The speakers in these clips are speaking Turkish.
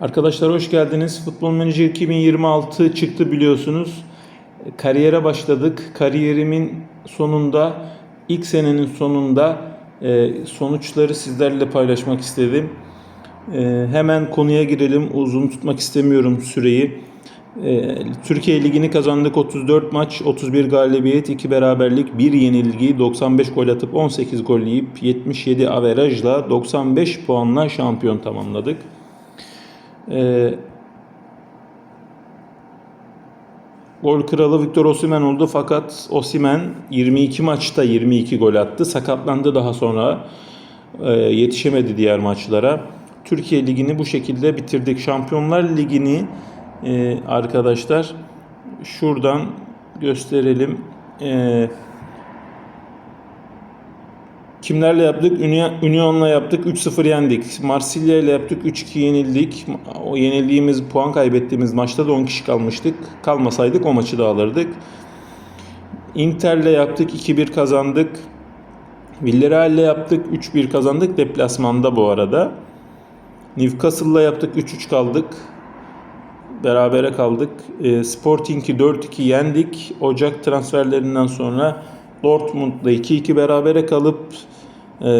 Arkadaşlar hoş geldiniz. Futbol Manager 2026 çıktı biliyorsunuz. Kariyere başladık. Kariyerimin sonunda, ilk senenin sonunda e, sonuçları sizlerle paylaşmak istedim. E, hemen konuya girelim. Uzun tutmak istemiyorum süreyi. E, Türkiye Ligi'ni kazandık. 34 maç, 31 galibiyet, 2 beraberlik, 1 yenilgi, 95 gol atıp 18 gol yiyip 77 averajla 95 puanla şampiyon tamamladık. Ee, gol kralı Victor Osimhen oldu fakat Osimhen 22 maçta 22 gol attı. Sakatlandı daha sonra. Ee, yetişemedi diğer maçlara. Türkiye Ligi'ni bu şekilde bitirdik. Şampiyonlar Ligi'ni e, arkadaşlar şuradan gösterelim. Ee, Kimlerle yaptık? Uni- Union'la yaptık. 3-0 yendik. Marsilya ile yaptık. 3-2 yenildik. O yenildiğimiz, puan kaybettiğimiz maçta da 10 kişi kalmıştık. Kalmasaydık o maçı da alırdık. Inter'le yaptık. 2-1 kazandık. Villarreal'le yaptık. 3-1 kazandık. Deplasmanda bu arada. Newcastle'la yaptık. 3-3 kaldık. Berabere kaldık. E, Sporting'i 4-2 yendik. Ocak transferlerinden sonra Dortmund'la 2-2 berabere kalıp e,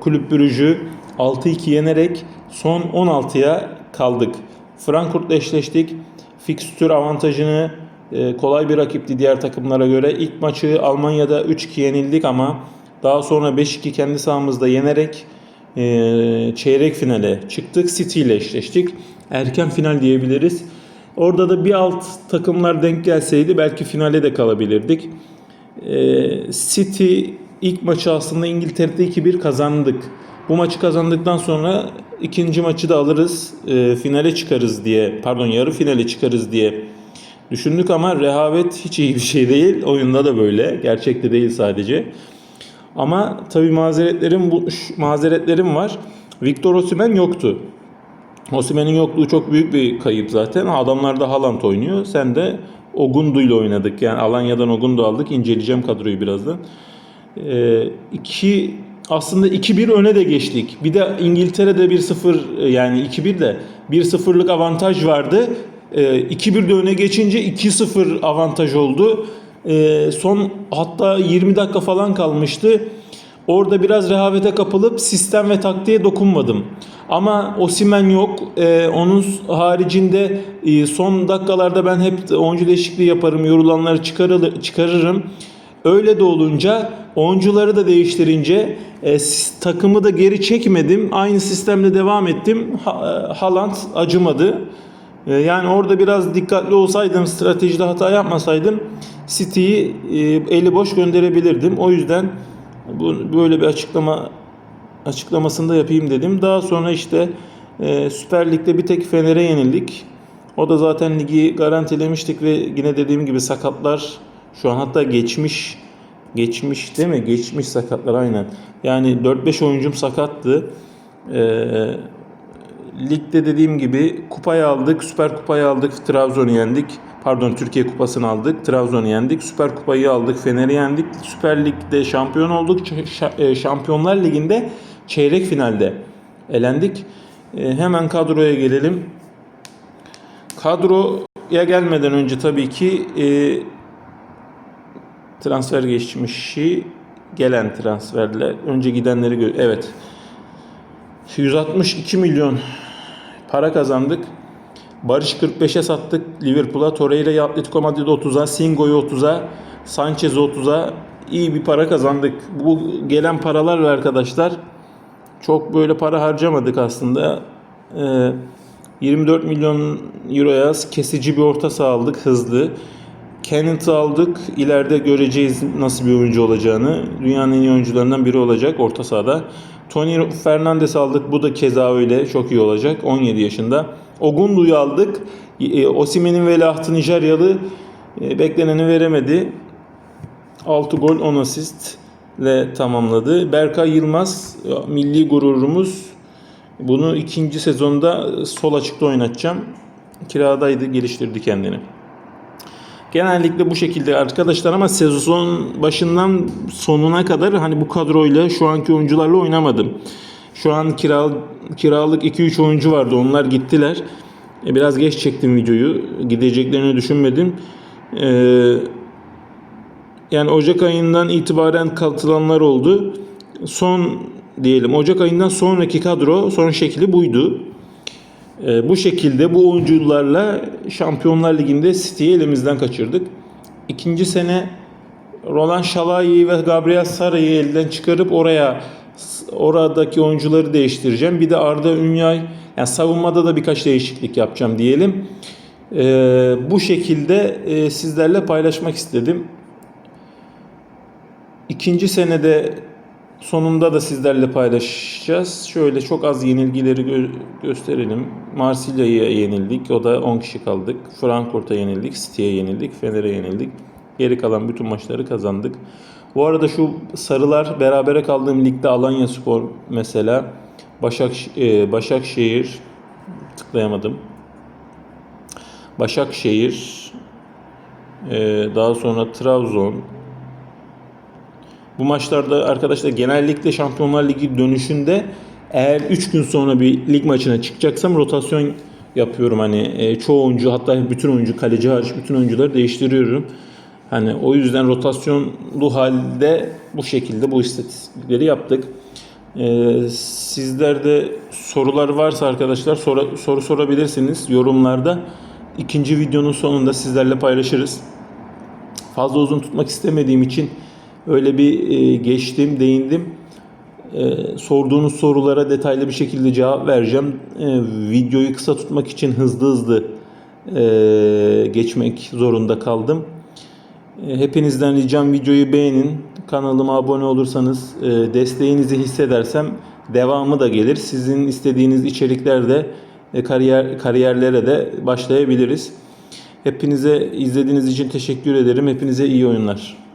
Kulüp Brüj'ü 6-2 yenerek son 16'ya kaldık. Frankfurt'la eşleştik. Fikstür avantajını e, kolay bir rakipti diğer takımlara göre. İlk maçı Almanya'da 3-2 yenildik ama daha sonra 5-2 kendi sahamızda yenerek e, çeyrek finale çıktık. City ile eşleştik. Erken final diyebiliriz. Orada da bir alt takımlar denk gelseydi belki finale de kalabilirdik. Ee, City ilk maçı aslında İngiltere'de 2-1 kazandık. Bu maçı kazandıktan sonra ikinci maçı da alırız, e, finale çıkarız diye, pardon yarı finale çıkarız diye düşündük ama rehavet hiç iyi bir şey değil. Oyunda da böyle, gerçekte değil sadece. Ama tabii mazeretlerim bu mazeretlerim var. Victor Osimhen yoktu. Osimhen'in yokluğu çok büyük bir kayıp zaten. Adamlarda Haaland oynuyor. Sen de Ogundu ile oynadık. Yani Alanya'dan Ogundu aldık. İnceleyeceğim kadroyu birazdan. Ee, iki aslında 2-1 öne de geçtik. Bir de İngiltere'de 1-0 e, yani 2-1 de 1-0'lık avantaj vardı. Ee, 2-1 de öne geçince 2-0 avantaj oldu. Ee, son hatta 20 dakika falan kalmıştı. Orada biraz rehavete kapılıp sistem ve taktiğe dokunmadım. Ama Osimen yok. Ee, onun haricinde e, son dakikalarda ben hep oyuncu değişikliği yaparım. Yorulanları çıkarır, çıkarırım. Öyle de olunca oyuncuları da değiştirince e, takımı da geri çekmedim. Aynı sistemle devam ettim. Ha, e, Haaland acımadı. E, Yani orada biraz dikkatli olsaydım, stratejide hata yapmasaydım City'yi e, eli boş gönderebilirdim. O yüzden bu böyle bir açıklama açıklamasını da yapayım dedim. Daha sonra işte e, Süper Lig'de bir tek Fener'e yenildik. O da zaten ligi garantilemiştik ve yine dediğim gibi sakatlar şu an hatta geçmiş geçmiş değil mi? Geçmiş sakatlar aynen. Yani 4-5 oyuncum sakattı. E, ligde dediğim gibi kupayı aldık, Süper Kupayı aldık, Trabzon'u yendik. Pardon Türkiye Kupası'nı aldık, Trabzon'u yendik. Süper Kupayı aldık, Fener'i yendik. Süper Lig'de şampiyon olduk. E, Şampiyonlar Ligi'nde çeyrek finalde elendik. E, hemen kadroya gelelim. Kadroya gelmeden önce tabii ki e, transfer geçmişi gelen transferler. Önce gidenleri gö- evet. 162 milyon para kazandık. Barış 45'e sattık Liverpool'a. Torreira'yı Atletico Madrid 30'a, Singo'yu 30'a, Sanchez'i 30'a iyi bir para kazandık. Bu gelen paralarla arkadaşlar çok böyle para harcamadık aslında. Ee, 24 milyon euroya kesici bir orta saha aldık hızlı. Kenneth'ı aldık. İleride göreceğiz nasıl bir oyuncu olacağını. Dünyanın en iyi oyuncularından biri olacak orta sahada. Tony Fernandes aldık. Bu da keza öyle. Çok iyi olacak. 17 yaşında. Ogundu'yu aldık. E, Osimhen'in veliahtı Nijeryalı e, bekleneni veremedi. 6 gol 10 asist ile tamamladı. Berkay Yılmaz e, milli gururumuz. Bunu ikinci sezonda sol açıkta oynatacağım. Kiradaydı geliştirdi kendini. Genellikle bu şekilde arkadaşlar ama sezon başından sonuna kadar hani bu kadroyla şu anki oyuncularla oynamadım. Şu an kira, kiralık 2-3 oyuncu vardı. Onlar gittiler. E, Biraz geç çektim videoyu. Gideceklerini düşünmedim. Ee, yani Ocak ayından itibaren katılanlar oldu. Son diyelim Ocak ayından sonraki kadro son şekli buydu. Ee, bu şekilde bu oyuncularla Şampiyonlar Ligi'nde City'yi elimizden kaçırdık. İkinci sene Roland Şalayi'yi ve Gabriel Sara'yı elden çıkarıp oraya oradaki oyuncuları değiştireceğim. Bir de Arda Ünyay yani savunmada da birkaç değişiklik yapacağım diyelim. Ee, bu şekilde e, sizlerle paylaşmak istedim. İkinci senede sonunda da sizlerle paylaşacağız. Şöyle çok az yenilgileri gö- gösterelim. Marsilya'ya yenildik. O da 10 kişi kaldık. Frankfurt'a yenildik. City'ye yenildik. Fener'e yenildik. Geri kalan bütün maçları kazandık. Bu arada şu sarılar berabere kaldığım ligde Alanya Spor mesela. Başak, e, Başakşehir tıklayamadım. Başakşehir e, daha sonra Trabzon, bu maçlarda arkadaşlar genellikle Şampiyonlar Ligi dönüşünde eğer 3 gün sonra bir lig maçına çıkacaksam rotasyon yapıyorum. Hani e, çoğu oyuncu hatta bütün oyuncu kaleci hariç bütün oyuncuları değiştiriyorum. Hani o yüzden rotasyonlu halde bu şekilde bu istatistikleri yaptık. E, sizlerde sorular varsa arkadaşlar soru, soru sorabilirsiniz yorumlarda. İkinci videonun sonunda sizlerle paylaşırız. Fazla uzun tutmak istemediğim için öyle bir e, geçtim, değindim. E, sorduğunuz sorulara detaylı bir şekilde cevap vereceğim. E, videoyu kısa tutmak için hızlı hızlı e, geçmek zorunda kaldım. E, hepinizden ricam videoyu beğenin. Kanalıma abone olursanız e, desteğinizi hissedersem devamı da gelir. Sizin istediğiniz içeriklerde e, kariyer kariyerlere de başlayabiliriz. Hepinize izlediğiniz için teşekkür ederim. Hepinize iyi oyunlar.